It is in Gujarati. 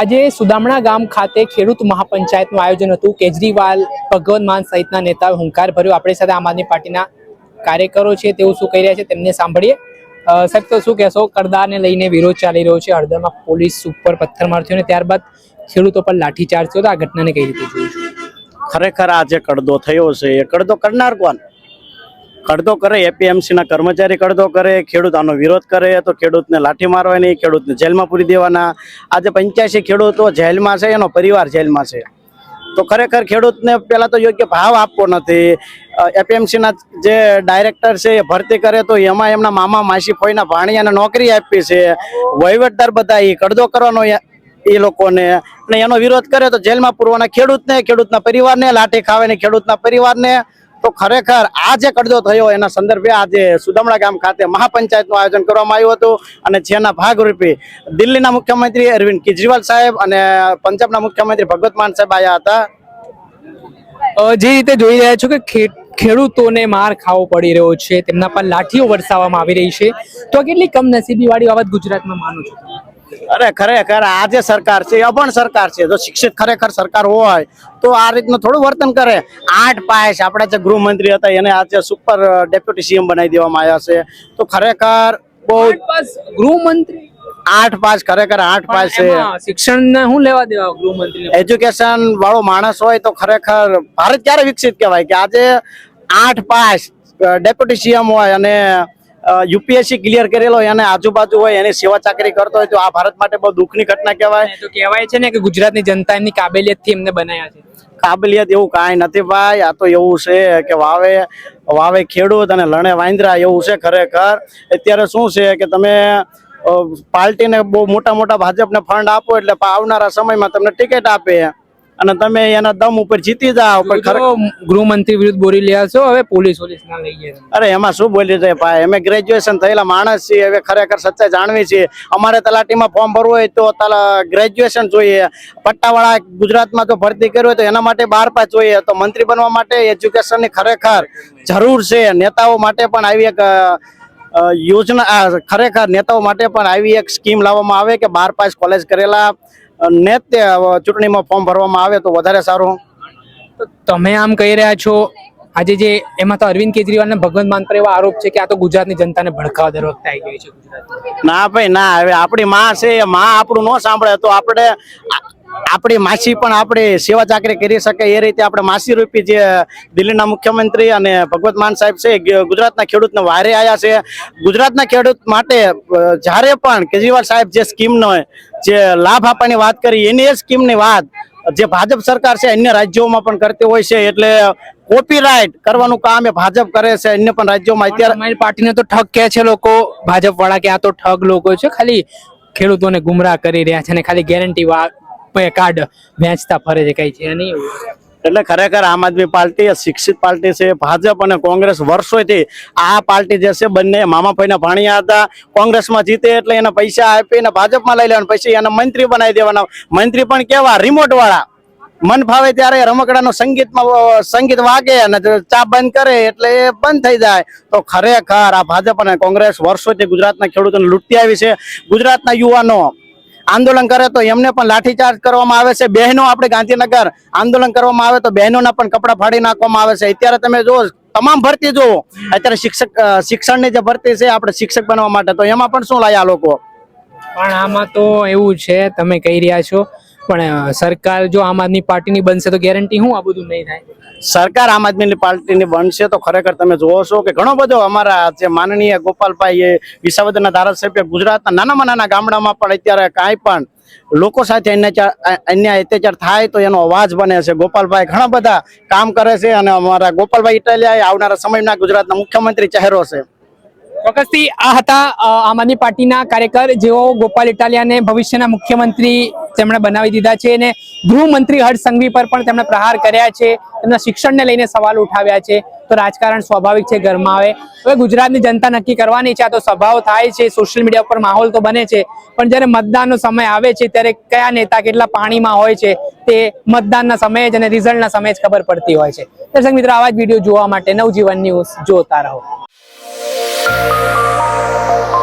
આજે સુદામણા ગામ ખાતે ખેડૂત મહાપંચાયતનું આયોજન હતું. કેજરીવાલ ભગવન માન સહિતના નેતાઓ હુંકાર ભર્યો. આપણી સાથે આમ આદમી પાર્ટીના કાર્યકરો છે, તેઓ શું કહી રહ્યા છે તેમને સાંભળીએ. સાહેબ તો શું કહેશો? કરદારને લઈને વિરોધ ચાલી રહ્યો છે. હળદરમાં પોલીસ ઉપર પથ્થરમાર થયો અને ત્યારબાદ ખેડૂતો પર લાઠીચાર્જ થયો. તો આ ઘટનાને કઈ રીતે જોયું? ખરેખર આ જે કડદો થયો છે. એ કડદો કરનાર કોણ? કડદો કરે, એપીએમસીના કર્મચારી કડદો કરે ખેડૂત આનો વિરોધ કરે તો ખેડૂતને લાઠી મારવાની, ખેડૂતને જેલમાં પૂરી દેવાના. આજે પંચ્યાસી ખેડૂતો જેલમાં છે, એનો પરિવાર જેલમાં છે. તો ખરેખર ખેડૂતને પહેલા તો યોગ્ય ભાવ આપવો નથી. એપીએમસીના જે ડાયરેક્ટર છે, એ ભરતી કરે તો એમાં એમના મામા માસી ફોઈના ભાણીયાને નોકરી આપી છે. વહીવટદાર બધા એ કડદો કરવાનો એ એ લોકોને. અને એનો વિરોધ કરે તો જેલમાં પૂરવાના ખેડૂતને, ખેડૂતના પરિવારને લાઠી ખાવાની, ખેડૂતના પરિવારને તો ખરેખર આ જે કડદો થયો એના સંદર્ભે આજે સુદામડા ગામ ખાતે મહાપંચાયતનું આયોજન કરવામાં આવ્યું હતું અને જેના ભાગરૂપે દિલ્હીના મુખ્યમંત્રી અરવિંદ કેજરીવાલ સાહેબ અને પંજાબના મુખ્યમંત્રી ભગવત માન સાહેબ આવ્યા હતા. જે રીતે જોઈ રહ્યા છો કે ખેડૂતોને માર ખાવો પડી રહ્યો છે, તેમના પર લાઠીઓ વરસાવવામાં આવી રહી છે. તો કેટલી કમનસીબી વાળી બાબત ગુજરાતમાં માનું છું અરે ખરેખર આ જે સરકાર છે એ અભણ સરકાર છે. જો શિક્ષિત ખરેખર સરકાર હોય તો આ રીતનું થોડું વર્તન કરે. આઠ પાસ આપણા જે ગૃહમંત્રી હતા એને આજે સુપર ડેપ્યુટી સીએમ બનાવી દેવામાં આવ્યા છે. તો ખરેખર બહુ ગૃહમંત્રી? આઠ પાસ ખરેખર આઠ પાસ છે. શિક્ષણ શું લેવા દેવા ગૃહમંત્રી એજ્યુકેશન વાળો માણસ હોય તો ખરેખર ભારત ક્યારે વિકસિત કહેવાય કે આજે આઠ પાસ ડેપ્યુટી સીએમ હોય અને યુપીએસસી ક્લિયર કરેલો અને આજુબાજુ હોય એની સેવા ચાકરી કરતો હોય તો આ ભારત માટે બહુ દુઃખની ઘટના કહેવાય. તો કહેવાય છે ને કે ગુજરાતની જનતા એમની કાબેલિયતથી એમને બનાવ્યા છે. કાબલિયત એવું કાંઈ નથી ભાઈ આ તો એવું છે કે વાવે વાવે ખેડૂત અને લણે વાંદરા એવું છે ખરેખર. અત્યારે શું છે કે તમે પાર્ટીને બહુ મોટા મોટા ભાજપને ફંડ આપો એટલે આવનારા સમયમાં તમને ટિકિટ આપે. અને તમે એના દમ ઉપર જીતી જાઓ પણ ગૃહમંત્રી વિરુદ્ધ બોલી રહ્યા છો હવે પોલીસ પોલીસ ના લઈ ગયા અરે એમાં શું બોલી જાય ભાઈ અમે ગ્રેજ્યુએશન થયેલા માણસ છીએ હવે ખરેખર સચ્ચાઈ જાણવી છે. અમારે તલાટીમાં ફોર્મ ભરવું હોય તો ગ્રેજ્યુએશન જોઈએ. પટ્ટાવાળા ગુજરાતમાં જો ભરતી કરી હોય તો એના માટે બાર પાસ જોઈએ. તો મંત્રી બનવા માટે એજ્યુકેશનની ખરેખર જરૂર છે. નેતાઓ માટે પણ આવી એક યોજના ખરેખર નેતાઓ માટે પણ આવી એક સ્કીમ લાવવામાં આવે કે બાર પાસ કોલેજ કરેલા ને તે ચૂંટણીમાં ફોર્મ ભરવામાં આવે તો વધારે સારું. તમે આમ કહી રહ્યા છો આજે જે એમાં તો અરવિંદ કેજરીવાલ ને ભગવંત માન પર એવા આરોપ છે કે આ તો ગુજરાતની જનતાને ભડકાવા દર વખતે આવી ગઈ છે ના ભાઈ ના હવે આપણી માં છે એ માં આપણું ન સાંભળે તો આપણે આપણી માસી પણ આપણે સેવા ચાકરી કરી શકે એ રીતે આપણે માસી રૂપી જે દિલ્હીના મુખ્યમંત્રી અને ભગવત માન સાહેબ છે ગુજરાતના ખેડૂતને વારે આવ્યા છે. ગુજરાતના ખેડૂત માટે જ્યારે પણ કેજરીવાલ સાહેબ જે સ્કીમનો જે લાભ આપવાની વાત કરી એની એ સ્કીમની વાત જે ભાજપ સરકાર છે અન્ય રાજ્યોમાં પણ કરતી હોય છે એટલે કોપીરાઇટ કરવાનું કામ એ ભાજપ કરે છે અન્ય પણ રાજ્યોમાં અત્યારે અમારી પાર્ટીને તો ઠગ કહે છે લોકો ભાજપ વાળા કે આ તો ઠગ લોકો છે ખાલી ખેડૂતોને ગુમરાહ કરી રહ્યા છે અને ખાલી ગેરંટી કાર્ડ વેચતા ફરે છે, કઈ છે નહીં એટલે ખરેખર આમ આદમી પાર્ટી શિક્ષિત પાર્ટી છે, ભાજપ અને કોંગ્રેસ વર્ષોથી આ પાર્ટી જે છે, બંને મામા ભાઈના ભાણિયા હતા, કોંગ્રેસમાં જીતે એટલે એને પૈસા આપીને ભાજપમાં લઈ લેવાના પછી એને મંત્રી બનાવી દેવાના. મંત્રી પણ કેવા રિમોટ વાળા મન ફાવે ત્યારે રમકડાનો સંગીતમાં સંગીત વાગે અને ચા બંધ કરે એટલે એ બંધ થઈ જાય. તો ખરેખર આ ભાજપ અને કોંગ્રેસ વર્ષોથી ગુજરાતના ખેડૂતોને લૂંટી આવી છે. ગુજરાતના યુવાનો આંદોલન કરે તો એમને પણ લાઠીચાર્જ કરવામાં આવે છે. બહેનો આપણે ગાંધીનગર આંદોલન કરવામાં આવે તો બહેનોના પણ કપડા ફાડી નાખવામાં આવે છે. અત્યારે તમે જો તમામ ભરતી જુઓ. અત્યારે શિક્ષક શિક્ષણની જે ભરતી છે આપણે શિક્ષક બનવા માટે. તો એમાં પણ શું લાયા લોકો? પણ આમાં તો એવું છે, તમે કહી રહ્યા છો. પણ સરકાર જો આમ આદમી પાર્ટીની બનશે તો ગેરંટી હું આ બધું નહીં થાય? સરકાર આમ આદમી પાર્ટીની બનશે તો ખરેખર તમે જોવો છો કે ઘણો બધો અમારા જે માનનીય ગોપાલભાઈ એ વિસાવદરના ધારાસભ્ય ગુજરાતના નાનામાં નાના ગામડામાં પણ અત્યારે કાંઈ પણ લોકો સાથે અન્યાય, અત્યાચાર થાય તો એનો અવાજ બને છે. ગોપાલભાઈ ઘણા બધા કામ કરે છે અને અમારા ગોપાલભાઈ ઇટાલિયા આવનારા સમયના ગુજરાતના મુખ્યમંત્રી ચહેરો છે. ચોક્કસથી આ હતા આમ આદમી પાર્ટીના કાર્યકર, જેઓ ગોપાલ ઇટાલિયાને ભવિષ્યના મુખ્યમંત્રી તેમણે બનાવી દીધા છે અને ગૃહમંત્રી હર્ષ સંઘવી પર પણ તેમણે પ્રહાર કર્યા છે, તેમના શિક્ષણને લઈને સવાલ ઉઠાવ્યા છે. તો રાજકારણ સ્વાભાવિક છે, ઘરમાં આવે. હવે ગુજરાતની જનતા નક્કી કરવાની છે, આ તો સભાઓ થાય છે, સોશિયલ મીડિયા પર માહોલ તો બને છે, પણ જ્યારે મતદાનનો સમય આવે છે, ત્યારે કયા નેતા કેટલા પાણીમાં હોય છે, તે મતદાનના સમયે જ અને રિઝલ્ટના સમયે જ ખબર પડતી હોય છે. દર્શક મિત્રો, આવા જ વીડિયો જોવા માટે નવજીવન ન્યૂઝ જોતા રહો. Música